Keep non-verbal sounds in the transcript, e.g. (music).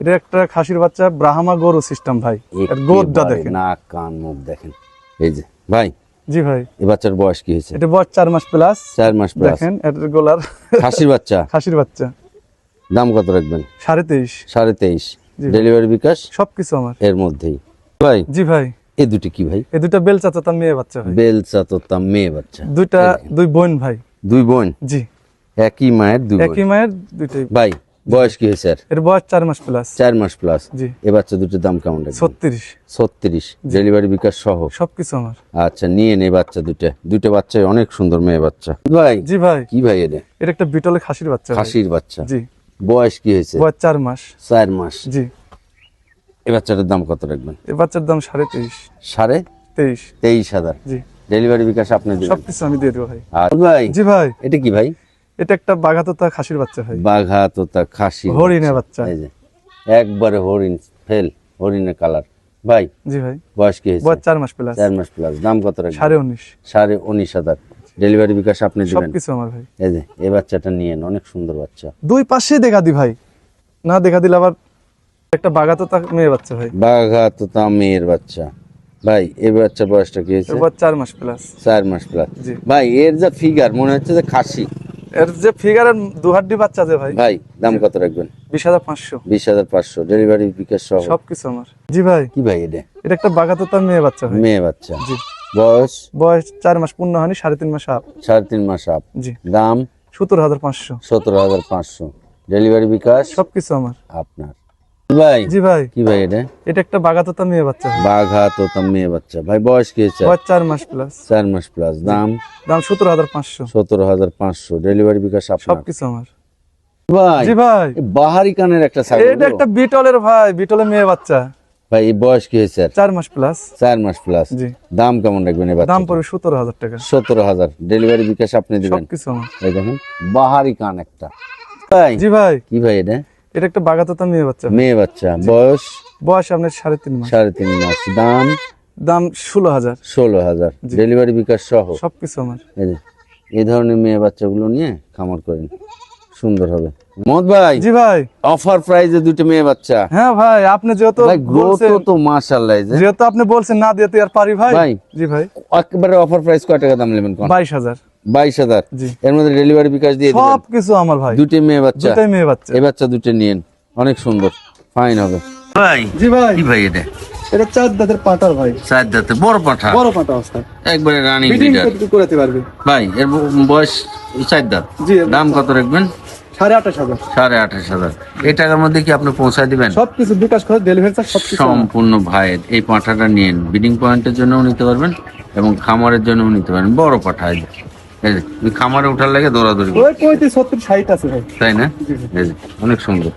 এটা একটা খাসির বাচ্চা ব্রাহ্মা গরু সিস্টেম ভাই। গোদটা দেখেন। নাক কান মুখ দেখেন। এই যে ভাই। জি ভাই। এই বাচ্চার বয়স কি হয়েছে? এটা বয়স চার মাস প্লাস চার মাস প্লাস দেখেন এটার গোলার খাসির বাচ্চা? (laughs) খাসির বাচ্চা। দাম কত রাখবেন? সাড়ে তেইশ। সাড়ে তেইশ। ডেলিভারি বিকাশ? সবকিছু আমার। এর মধ্যেই। ভাই জি ভাই। এই দুটি কি ভাই? এই দুটা বেলচা তো তার মেয়ে বাচ্চা ভাই। বেলচা তোতা মেয়ে বাচ্চা। দুইটা দুই বোন ভাই। দুই বোন? জি। একই মায়ের দুই একই মায়ের দুইটাই। ভাই বয়স কি হয়েছে এর বয়স চার মাস প্লাস চার মাস প্লাস জি। এ বাচ্চা দুটোর দাম কেমন ছত্রিশ। ছত্রিশ। ডেলিভারি বিকাশ সহ? সবকিছু আমার। আচ্ছা নিয়ে নে বাচ্চা দুটো। দুটো বাচ্চাই অনেক সুন্দর মেয়ে বাচ্চা। ভাই জি ভাই। কি ভাই এটা এটা একটা বিটলে খাসির বাচ্চা। খাসির বাচ্চা। জি। বয়স কি হয়েছে? বয়স চার মাস। চার মাস। জি। এ বাচ্চাটার দাম কত রাখবেন? এই বাচ্চার দাম সাড়ে তেইশ। সাড়ে তেইশ। তেইশ হাজার। জি। ডেলিভারি বিকাশ আপনি সবকিছু আমি দিয়ে দেবো ভাই। ভাই জি ভাই। এটা কি ভাই? এটা একটা বাঘাতোতা খাসির বাচ্চা ভাই বাঘা তোতা খাসি হরিণের বাচ্চা। এই যে একবারে হরিণ ফেল হরিণের কালার। ভাই জি ভাই। বয়স কি হয়েছে? বয়স চার মাস প্লাস চার মাস প্লাস দাম কত রাখবেন? সাড়ে উনিশ। সাড়ে উনিশ হাজার। ডেলিভারি বিকাশ আপনি দিবেন? সবকিছু আমার ভাই। এই যে এই বাচ্চাটা নিয়েন অনেক সুন্দর বাচ্চা। দুই পাশে দেখা দি ভাই। না দেখা দিলে আবার একটা বাঘাতোতা মেয়ের বাচ্চা ভাই বাঘা তোতা মেয়ের বাচ্চা। ভাই এই বাচ্চা বয়সটা কি হয়েছে? বয়স চার মাস প্লাস চার মাস প্লাস জি। ভাই এর যা ফিগার মনে হচ্ছে যে খাসি। এর যে ফিগারের দুহাড্ডি বাচ্চা যে ভাই ভাই দাম কত রাখবেন? বিশ হাজার পাঁচশো। বিশ হাজার পাঁচশো ডেলিভারি বিকাশ সহ? সবকিছু আমার। জি ভাই। কি ভাই এটা? এটা একটা বাঘাতোতা মেয়ে বাচ্চা ভাই। মেয়ে বাচ্চা। জি। বয়স? বয়স চার মাস পূর্ণ হয়নি সাড়ে তিন মাস আপ সাড়ে তিন মাস আপ জি। দাম? সতেরো হাজার পাঁচশো। সতেরো হাজার পাঁচশো। ডেলিভারি বিকাশ? সবকিছু আমার। আপনার। ভাই? জি ভাই। কি ভাই এটা? এটা একটা বাঘাতোতা মেয়ে বাচ্চা। বাঘা তোতা মেয়ে বাচ্চা। ভাই বয়স কি হয়েছে বয়স চার মাস প্লাস চার মাস প্লাস দাম? দাম সতেরো হাজার পাঁচশো। সতেরো হাজার পাঁচশো। ডেলিভারি বিকাশ আপনার? সবকিছু আমার। ভাই জি ভাই। বাহারি কানের একটা ছাগল এটা একটা বিটলের ভাই বিটলের মেয়ে বাচ্চা। ভাই এই বয়স কি হয়েছে? চার মাস প্লাস চার মাস প্লাস জি। দাম কেমন রাখবেন এবার দাম পড়বে সতেরো হাজার টাকা। সতেরো হাজার। ডেলিভারি বিকাশ আপনি দিবেন। সবকিছু আমার। দেখেন বাহারি কান একটা। ভাই জি ভাই। কি ভাই এটা? এটা একটা বাঘাতোতা মেয়ে বাচ্চা। মেয়ে বাচ্চা। বয়স? বয়স আপনার সাড়ে তিন মাস। সাড়ে তিন মাস। দাম? দাম ষোলো হাজার। ষোলো হাজার। ডেলিভারি বিকাশ সহ? সবকিছু আমার। এই ধরনের মেয়ে বাচ্চাগুলো নিয়ে খামার করেন। সুন্দর হবে। মত ভাই? জি ভাই। অফার প্রাইজে দুটো মেয়ে বাচ্চা। হ্যাঁ ভাই আপনি যেহেতু ভাই গ্রোথ তো মাশাআল্লাহ যেহেতু আপনি বলছেন না দিতে আর পারি ভাই। ভাই। জি ভাই। একবারে অফার প্রাইস কয় টাকা দাম নেবেন কোন? বাইশ হাজার। জি। এর মধ্যে ডেলিভারি বিকাশ দিয়ে দিবেন। সবকিছু আমার ভাই দুটি মেয়ে বাচ্চা। দুটাই মেয়ে বাচ্চা। এই বাচ্চা দুটো নিয়েন। অনেক সুন্দর। ফাইন হবে। ভাই জি ভাই। কি ভাই এটা? এটা চার দাঁতের পাটার ভাই। চার দাঁতে বড় পাঠা বড় পাটা অবস্থা একবারে রানিং করতে করতে পারবে। ভাই এর বয়স চার দাঁত। দাম কত রাখবেন? সাড়ে আঠাশ হাজার। সাড়ে আঠাশ হাজার। এই টাকার মধ্যে কি আপনি পৌঁছায় দিবেন? সবকিছু বিকাশ করে ডেলিভারি চার্জ সবকিছু সম্পূর্ণ ভাইয়ের এই পাঁঠাটা নিন ব্রিডিং পয়েন্টের জন্যও নিতে পারবেন এবং খামারের জন্যও নিতে পারেন বড় পাঠা এই যে। এই যে, ওই খামারে উঠার লাগে দৌড়াদৌড়ি ওই পঁয়ত্রিশ সত্তর ষাট আছে ভাই। তাই না? অনেক সুন্দর।